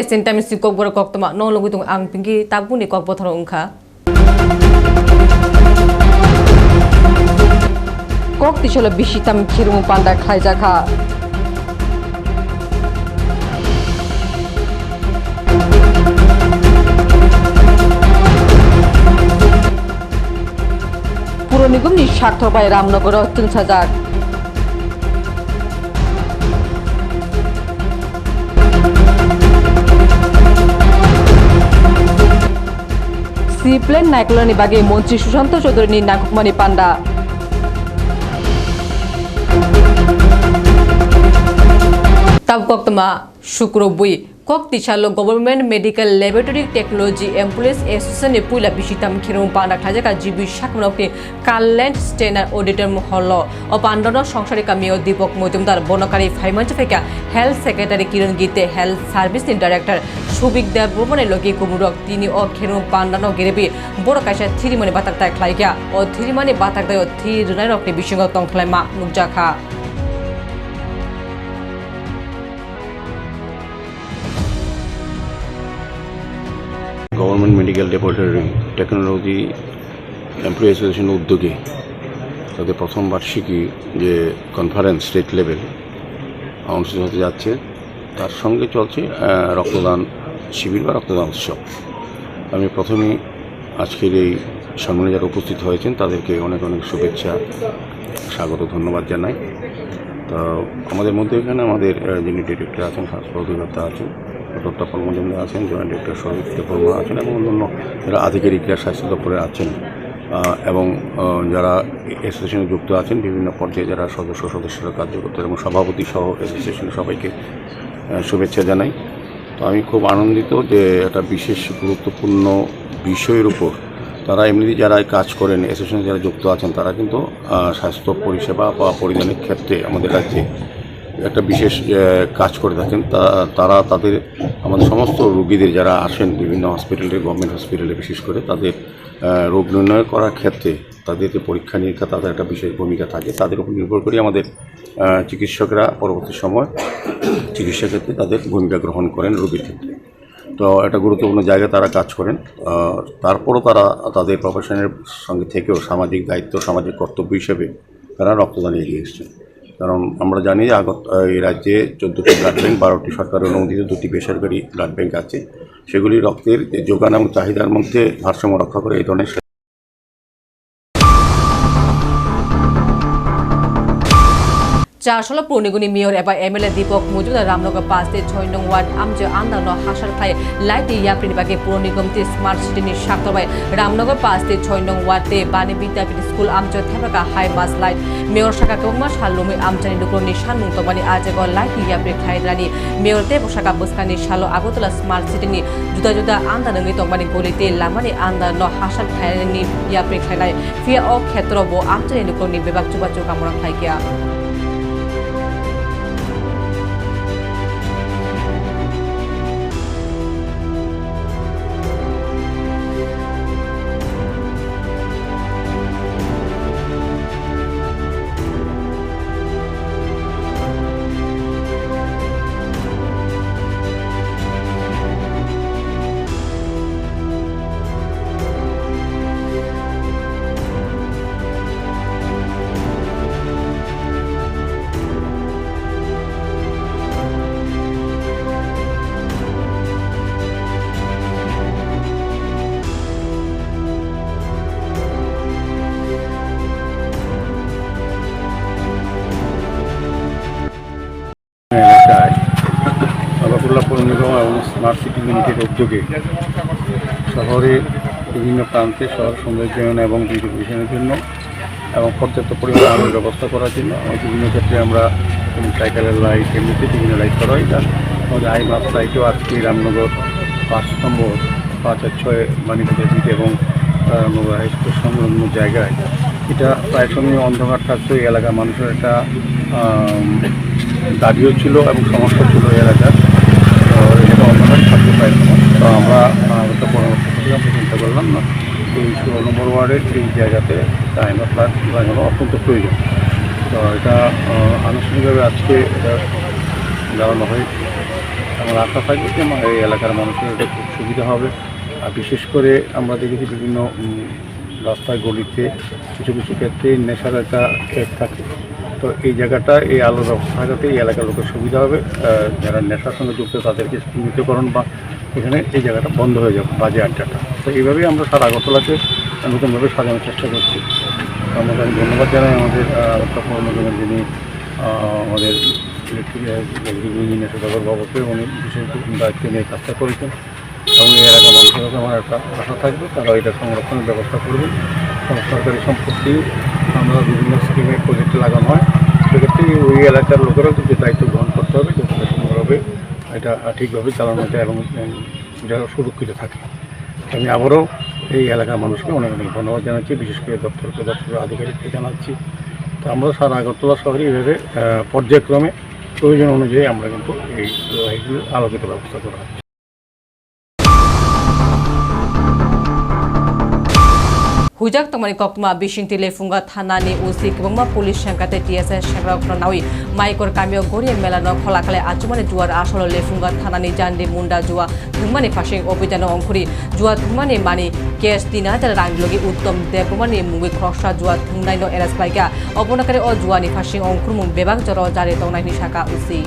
esen time si kok bor kok tama no logu tung ang pingi tabuni kok bothar ungkha কক তিছল বিশিতাম খিরুমু পান্ডা খাইজাখা পুর নিগমনি স্বার্থ পায় রামনগর তিন হাজার সি নাইকলনি বাগে মন্ত্রী সুশান্ত চৌধুরী নাকুকমানি পান্ডা ti chalo government medical laboratory technology employees association ni puila bishitam khirum panda khaje ka jibi shakmano ke kalent stener auditor holo o pandono সংসারে কামিও দীপক মজুমদার বনকারী ফাইমাঞ্চ ফেকা হেলথ সেক্রেটারি কিরণ গীতে হেলথ সার্ভিস সুবিক দেব ভ্রমণে লগি কুমুরক তিনি ও খেরুম পান্ডানো গেরেবি বড় কাইসা থিরিমনি বাতাক তাই খ্লাইগা ও থিরিমানি বাতাক দায় থি রুনাই রকনি বিসঙ্গ তংখ্লাই মা নুকজাখা government medical laboratory technology employee অ্যাসোসিয়েশনের উদ্যোগে তাদের প্রথম বার্ষিকী যে কনফারেন্স স্টেট লেভেল অনুষ্ঠিত হতে যাচ্ছে, তার সঙ্গে চলছে রক্তদান শিবির বা রক্তদান উৎসব। আমি প্রথমেই আজকের এই সম্মানে যারা উপস্থিত হয়েছেন, তাদেরকে অনেক অনেক শুভেচ্ছা, স্বাগত, ধন্যবাদ জানাই। তো আমাদের মধ্যে এখানে আমাদের যিনি ডিরেক্টর আছেন, স্বাস্থ্য অধিকর্তা আছেন, ডক্টর মজুমদার আছেন, জয়েন্ট ডিরেক্টর সৌভিক দেববর্মা আছেন এবং অন্যান্য যারা আধিকারিকরা স্বাস্থ্য দপ্তরে আছেন এবং যারা অ্যাসোসিয়েশনে যুক্ত আছেন, বিভিন্ন পর্যায়ে যারা সদস্য সদস্যরা কার্য করতেন এবং সভাপতি সহ অ্যাসোসিয়েশনের সবাইকে শুভেচ্ছা জানাই। তো আমি খুব আনন্দিত যে একটা বিশেষ গুরুত্বপূর্ণ বিষয়ের উপর তারা এমনিতে যারা কাজ করেন অ্যাসোসিয়েশনে যারা যুক্ত আছেন, তারা কিন্তু স্বাস্থ্য পরিষেবা বা পরিধানের ক্ষেত্রে আমাদের রাজ্যে একটা বিশেষ কাজ করে থাকেন। তারা তাদের, আমাদের সমস্ত রোগীদের যারা আসেন বিভিন্ন হসপিটালে গভর্নমেন্ট হসপিটালে বিশেষ করে তাদের রোগ নির্ণয় করার ক্ষেত্রে তাদের যে পরীক্ষা, নিরীক্ষা তাদের একটা বিশেষ ভূমিকা থাকে। তাদের উপর নির্ভর করে আমাদের চিকিৎসকরা পরবর্তী সময় চিকিৎসা ক্ষেত্রে তাদের ভূমিকা গ্রহণ করেন রোগীর ক্ষেত্রে। তো একটা গুরুত্বপূর্ণ জায়গায় তারা কাজ করেন। তারপরও তারা তাদের প্রফেশনের সঙ্গে থেকেও সামাজিক দায়িত্ব, সামাজিক কর্তব্য হিসেবে তারা রক্তদান এগিয়ে এসেছেন। কারণ আমরা জানি আগত এই রাজ্যে চোদ্দোটি ব্লাড ব্যাঙ্ক বারোটি সরকার অনুমোদিত, দুটি বেসরকারি ব্লাড ব্যাঙ্ক আছে। সেগুলি রক্তের যোগান এবং চাহিদার মধ্যে ভারসাম্য রক্ষা করে এই ধরনের চারশোল পূর্ণিগুনি মেয়র এবার এমএলএ দীপক মজুমদার রামনগর পাঁচ তে ছয় নং ওয়ার্ড আমজ আন্দানো হাসার খাই লাইট ইয়াপ্রিন বাগে পুর নিগম তে স্মার্ট সিটি নি সাক্তবাই রামনগর পাঁচ তে ছয় নং ওয়ার্ড বানি বিদ্যাপীঠ স্কুল আমজ থেপাকা হাই মাস লাইট। মেয়র শাখা কংমা সালুমি আমজানি নুকুর নি সানমুং তবানি আজেগ লাইট ইয়াপ্রিন খাই রানি। মেয়র তে পোশাকা বসকানি সালো আগরতলা স্মার্ট সিটি নি জুদা জুদা আন্দানঙ্গি তংবানি গলিতে লামানি আন্দানো হাসার খাই নি ইয়াপ্রিন খাইলাই ফিয়া অ ক্ষেত্র বো আমজানি নুকুর নি বিভাগ চুবাচু কামরা খাইকিয়া এলাকায় উদ্যোগে শহরে বিভিন্ন প্রান্তে শহর সৌন্দর্যায়ন এবং বিউটিফিকেশনের জন্য এবং পর্যাপ্ত পরিমাণে আলোর ব্যবস্থা করার জন্য আমরা বিভিন্ন ক্ষেত্রে আমরা সাইকেলের লাইট এমনিতে বিভিন্ন লাইট করা হয়। এটা আমাদের আই মাপ লাইটও আজকে রামনগর পাঁচ নম্বর, পাঁচ আর ছয় মানিকবাজার দিকে এবং রামনগর হাই স্কুল সংলগ্ন জায়গায়। এটা প্রায় সময় অন্ধকার থাকতো এই এলাকার মানুষের একটা দাবিও ছিল এবং সমস্যা ছিল এই এলাকার। এটা অন্ধকার তো আমরা একটা পরামর্শ আমরা চিন্তা করলাম না। এই ষোলো নম্বর ওয়ার্ডের এই জায়গাতে প্লাস লাগানো অত্যন্ত প্রয়োজন। তো এটা আনুষ্ঠানিকভাবে আজকে এটা জানানো হয় আমার আশা থাকবে যে আমার এই এলাকার মানুষের এটা খুব সুবিধা হবে। আর বিশেষ করে আমরা দেখেছি বিভিন্ন রাস্তায় গলিতে কিছু কিছু ক্ষেত্রে নেশার একটা থাকে। তো এই জায়গাটা, এই আলোর ব্যবস্থা থাকাতে এই এলাকার লোকের সুবিধা হবে। যারা নেশার সঙ্গে যুক্ত, তাদেরকে চিহ্নিতকরণ বা এখানে এই জায়গাটা বন্ধ হয়ে যাবে, বাজে আড্ডাটা। তো এইভাবেই আমরা সারা আগরতলাকে নতুনভাবে সাজানোর চেষ্টা করছি। আমাদের আমি ধন্যবাদ জানাই আমাদের নিগমের যিনি আমাদের ইঞ্জিনিয়ার বাবুকে উনি বিশেষ দায়িত্ব নিয়ে কাজটা করেছেন। এবং এই এলাকার মানুষের আমার একটা আশা থাকবে, তারা এটা সংরক্ষণের ব্যবস্থা করবেন সরকারি সম্পত্তি আমরা বিভিন্ন স্কিমে প্রজেক্টে লাগানো হয়। সেক্ষেত্রে ওই এলাকার লোকেরাও কিন্তু দায়িত্ব গ্রহণ করতে হবে যাতে সুন্দরভাবে এটা ঠিকভাবে চালানো যায় এবং এটা সুরক্ষিত থাকে। আমি আবারও এই এলাকার মানুষকে অনেক অনেক ধন্যবাদ জানাচ্ছি বিশেষ করে দপ্তরকে দপ্তরের আধিকারিককে জানাচ্ছি। তো আমরা সারা আগরতলা শহরে এইভাবে আহ, পর্যায়ক্রমে প্রয়োজন অনুযায়ী আমরা কিন্তু এই এইগুলো আলোকিত ব্যবস্থা করা হুইজাক তমানি ককমা বিশিংটি লেফুঙ্গা থানানি উসি কিংবা পুলিশ সংকাতে টিএসএস সেগ্রাক নাউই মাইকর কামিও গড়িয়ে মেলানো খোলাখালে আচুমানে জুয়ার আসল লেফুঙ্গা থানানি জান্ডি মুন্ডা জুয়া ধুমানি ফাশিং অভিযান অংখুরি জুয়া ধুমানি মানি কেস তিন হাজার রাংলগি উত্তম দেবমানি মুগি খরসা জুয়া ধুমনাইন এরেস লাইকা অবনাকারে ও জুয়ানি ফাশিং অংখুরমুং বেবাং জর জারে তংনাইনি শাখা উসি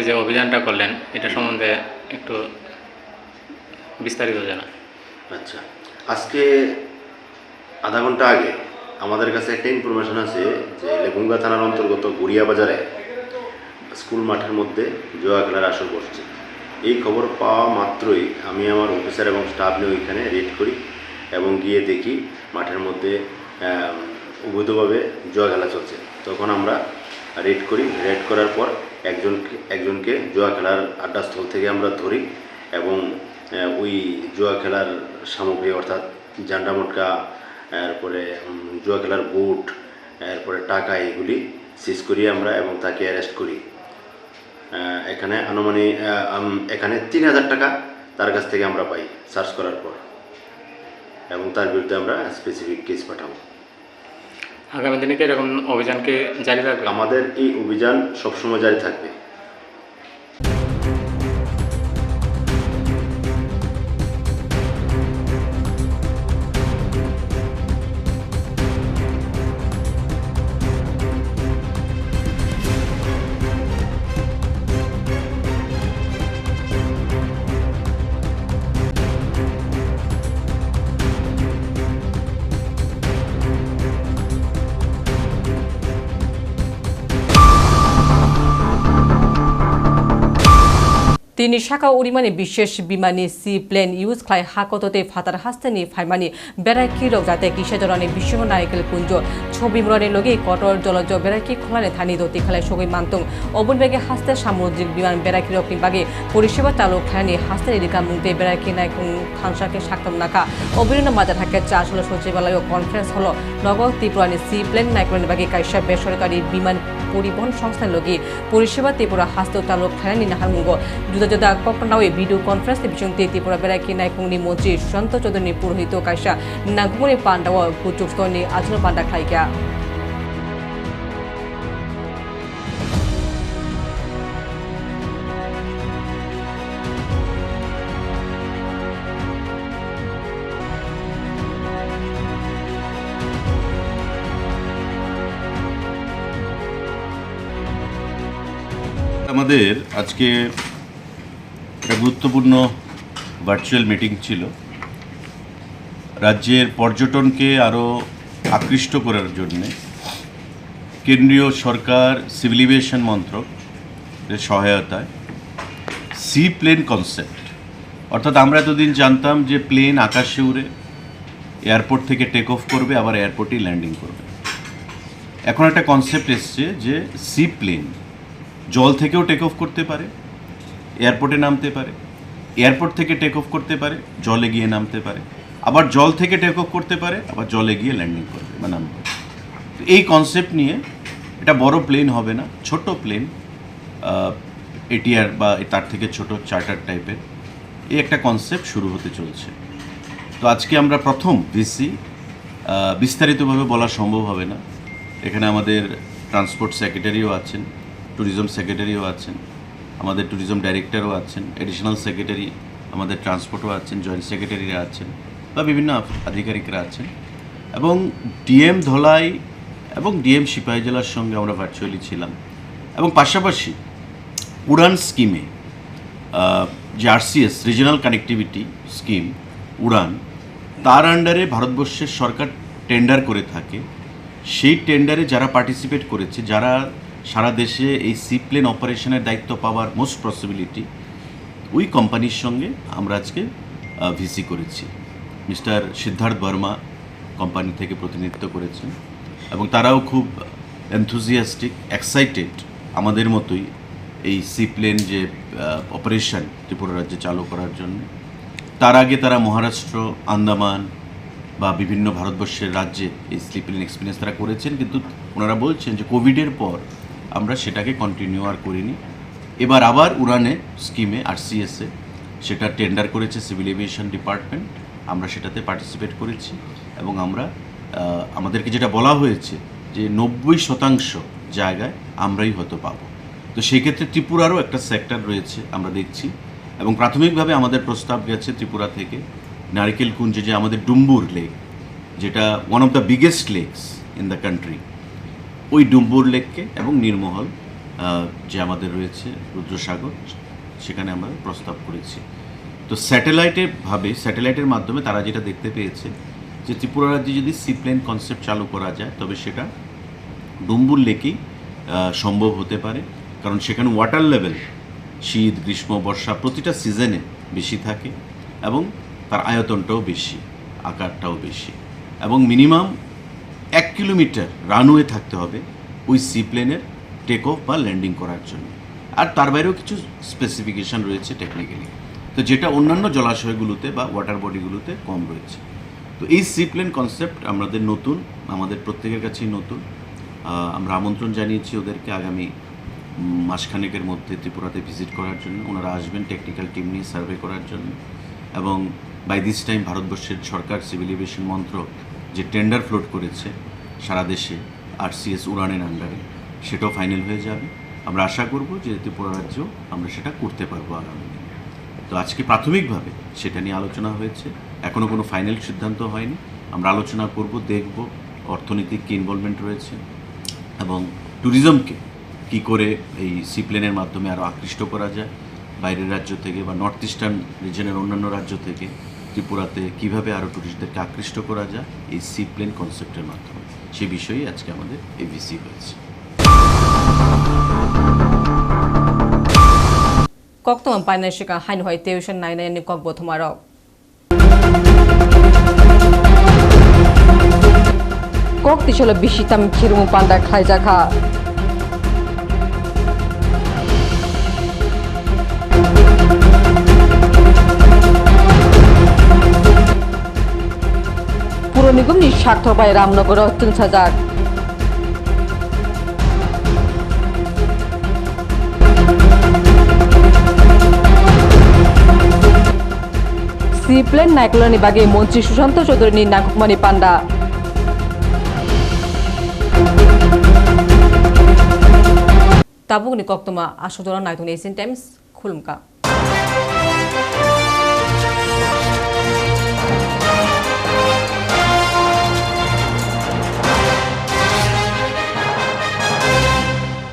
আজকে যে অভিযানটা করলেন এটা সম্বন্ধে একটু বিস্তারিত জানা আচ্ছা। আজকে আধা ঘণ্টা আগে আমাদের কাছে একটা ইনফরমেশন আছে যে লেগুঙ্গা থানার অন্তর্গত গড়িয়া বাজারে স্কুল মাঠের মধ্যে জোয়া খেলার আসর বসছে। এই খবর পাওয়া মাত্রই আমি আমার অফিসার এবং স্টাফ নিয়ে ওইখানে রেড করি এবং গিয়ে দেখি মাঠের মধ্যে অবৈধভাবে জোয়া খেলা চলছে। তখন আমরা রেড করি। রেড করার পর একজনকে একজনকে জোয়া খেলার আড্ডাস্থল থেকে আমরা ধরি এবং ওই জুয়া খেলার সামগ্রী অর্থাৎ জান্ডা মোটকা, এরপরে জুয়া খেলার বুট, এরপরে টাকা এগুলি সিজ করি আমরা এবং তাকে অ্যারেস্ট করি। এখানে আনুমানিক এখানে তিন হাজার টাকা তার কাছ থেকে আমরা পাই সার্চ করার পর এবং তার বিরুদ্ধে আমরা স্পেসিফিক কেস পাঠাবো। আগামী দিনে কি এরকম অভিযানকে জারি রাখবে আমাদের এই অভিযান সবসময় জারি থাকবে। তিনি শাখা উরিমানি বিশেষ বিমানী সি প্লেন ইউজ খাই হাকততে ফাতার হাস্তেনি ফাইমানি বেড়াইকি রোগ যাতে কিসে জরানি বিশ্ব নারিকেল কুঞ্জ। ছবি মরণে লগে কটর জলজ বেড়াইকি খোলানে থানি দতি খালাই সগৈ মান্তং। অবন বেগে হাস্তে সামুদ্রিক বিমান বেড়াইকি রকনি বাগে পরিষেবা তালুক খানি হাস্তে এদিকা মুংতে বেড়াইকি নাইকুং খানসাকে সাক্তম নাকা। অবিরন্ন মাজা থাকে চা আসলে সচিবালয় কনফারেন্স হলো নগর ত্রিপুরানি সি প্লেন নাইকুলানি বাগে কাইসা বেসরকারি বিমান পরিবহন সংস্থার লগে পরিষেবা ত্রিপুরা হাস্ত তালুক খানি নাহার জুদা জুদা ককনাওয়ে ভিডিও কনফারেন্স বিচংতে ত্রিপুরা বেড়াইকি নাইকুংনি মন্ত্রী সুশান্ত চৌধুরী পুরোহিত কাইসা নাগুমনি পান্ডা ও কুচুকস্তনি আচল পান্ডা খাইকা আমাদের আজকে গুরুত্বপূর্ণ ভার্চুয়াল মিটিং ছিল। রাজ্যের পর্যটনকে আরও আকৃষ্ট করার জন্যে কেন্দ্রীয় সরকার সিভিল এভিয়েশন মন্ত্রক, এর সহায়তায় সি প্লেন কনসেপ্ট অর্থাৎ আমরা এতদিন জানতাম যে প্লেন আকাশে উড়ে এয়ারপোর্ট থেকে টেক অফ করবে, আবার এয়ারপোর্টেই ল্যান্ডিং করবে। এখন একটা কনসেপ্ট এসছে যে সি প্লেন জল থেকেও টেক অফ করতে পারে এয়ারপোর্টে নামতে পারে, এয়ারপোর্ট থেকে টেক অফ করতে পারে, জলে গিয়ে নামতে পারে। আবার জল থেকে টেক অফ করতে পারে, আবার জলে গিয়ে ল্যান্ডিং করবে বা নামবে। তো এই কনসেপ্ট নিয়ে এটা বড় প্লেন হবে না, ছোট প্লেন এটিআর বা তার থেকে ছোট চার্টার টাইপের এই একটা কনসেপ্ট শুরু হতে চলছে। তো আজকে আমরা প্রথম ভিসি বিস্তারিতভাবে বলা সম্ভব হবে না। এখানে আমাদের ট্রান্সপোর্ট সেক্রেটারিও আছেন ট্যুরিজম সেক্রেটারিও আছেন। আমাদের ট্যুরিজম ডাইরেক্টরও আছেন এডিশনাল সেক্রেটারি আমাদের ট্রান্সপোর্টও আছেন জয়েন্ট সেক্রেটারিরা আছেন বা বিভিন্ন আধিকারিকরা আছেন। এবং ডিএম ধলাই এবং ডিএম সিপাহী জেলার সঙ্গে আমরা ভার্চুয়ালি ছিলাম। এবং পাশাপাশি উড়ান স্কিমে যে RCS regional connectivity scheme Udan, তার আন্ডারে ভারতবর্ষের সরকার টেন্ডার করে থাকে। সেই টেন্ডারে যারা পার্টিসিপেট করেছে, যারা সারা দেশে এই সিপ্লেন অপারেশনের দায়িত্ব পাওয়ার মোস্ট পসিবিলিটি ওই কোম্পানির সঙ্গে আমরা আজকে ভিসি করেছি। মিস্টার সিদ্ধার্থ বর্মা কোম্পানি থেকে প্রতিনিধিত্ব করেছেন এবং তারাও খুব এনথুজিয়াস্টিক এক্সাইটেড আমাদের মতোই এই সিপ্লেন যে অপারেশন ত্রিপুরা রাজ্যে চালু করার জন্য। তার আগে তারা মহারাষ্ট্র, আন্দামান বা বিভিন্ন ভারতবর্ষের রাজ্যে এই সি প্লেন এক্সপিরিয়েন্স তারা করেছেন। কিন্তু ওনারা বলছেন যে কোভিডের পর আমরা সেটাকে কন্টিনিউ আর করিনি। এবার আবার উড়ানে স্কিমে আর সিএসএ সেটা টেন্ডার করেছে সিভিল এভিয়েশন ডিপার্টমেন্ট আমরা সেটাতে পার্টিসিপেট করেছি এবং আমরা আমাদেরকে যেটা বলা হয়েছে যে নব্বই শতাংশ জায়গায় আমরাই হয়তো পাবো। তো সেই ক্ষেত্রে ত্রিপুরারও একটা সেক্টর রয়েছে, আমরা দেখছি। এবং প্রাথমিকভাবে আমাদের প্রস্তাব গেছে ত্রিপুরা থেকে, নারিকেল কুঞ্জে যে আমাদের ডুম্বুর লেক যেটা one of the biggest lakes in the country ওই ডুম্বুর লেককে এবং নির্মহল যে আমাদের রয়েছে রুদ্রসাগর, সেখানে আমরা প্রস্তাব করেছি। তো স্যাটেলাইটের ভাবে, স্যাটেলাইটের মাধ্যমে তারা যেটা দেখতে পেয়েছে, যে ত্রিপুরা রাজ্যে যদি সিপ্লেন কনসেপ্ট চালু করা যায়, তবে সেটা ডুম্বুর লেকেই সম্ভব হতে পারে। কারণ সেখানে ওয়াটার লেভেল শীত, গ্রীষ্ম, বর্ষা প্রতিটা সিজনে বেশি থাকে এবং তার আয়তনটাও বেশি, আকারটাও বেশি। এবং মিনিমাম এক কিলোমিটার রানওয়ে থাকতে হবে ওই সি প্লেনের টেক অফ বা ল্যান্ডিং করার জন্য। আর তার বাইরেও কিছু স্পেসিফিকেশান রয়েছে টেকনিক্যালি তো যেটা অন্যান্য জলাশয়গুলোতে বা ওয়াটার বডিগুলোতে কম রয়েছে। তো এই সি প্লেন কনসেপ্ট আমাদের নতুন, আমাদের প্রত্যেকের কাছেই নতুন। আমরা আমন্ত্রণ জানিয়েছি ওদেরকে আগামী মাসখানেকের মধ্যে ত্রিপুরাতে ভিজিট করার জন্য। ওনারা আসবেন টেকনিক্যাল টিম নিয়ে সার্ভে করার জন্য। এবং বাই দিস টাইম ভারতবর্ষের সরকার সিভিল এভিয়েশন মন্ত্রক যে টেন্ডার ফ্লোট করেছে সারা দেশে আর আরসিএস উড়ানের আন্ডারে সেটাও ফাইনাল হয়ে যাবে। আমরা আশা করব যে ত্রিপুরা রাজ্য আমরা সেটা করতে পারব আগামী দিনে। তো আজকে প্রাথমিকভাবে সেটা নিয়ে আলোচনা হয়েছে। এখনও কোনো ফাইনাল সিদ্ধান্ত হয়নি। আমরা আলোচনা করব, দেখব অর্থনৈতিক কী ইনভলভমেন্ট রয়েছে এবং ট্যুরিজমকে কি করে এই সিপ্লেনের মাধ্যমে আরও আকৃষ্ট করা যায় বাইরের রাজ্য থেকে বা নর্থ ইস্টার্ন রিজনের অন্যান্য রাজ্য থেকে। ত্রিপুরাতে কীভাবে আরও ট্যুরিস্টদেরকে আকৃষ্ট করা যায়, এই সি প্লেন কনসেপ্টের মাধ্যমে। সে বিষয়েই আজকে আমাদের এভিসি হয়েছে। কক্তম পাইনাই শিকা হাইন হয় তেউশন নাইনাই নি কক বথমারক কক তিসল বিশিতাম খিরুমু পান্ডা খাইজাখা পুর বাই রামনগর তিন হাজার সি প্লেন নাইকলনি বাগে মন্ত্রী সুশান্ত চৌধুরী নাগকমানি পান্ডা ni koktoma asodora naitun asian times khulumka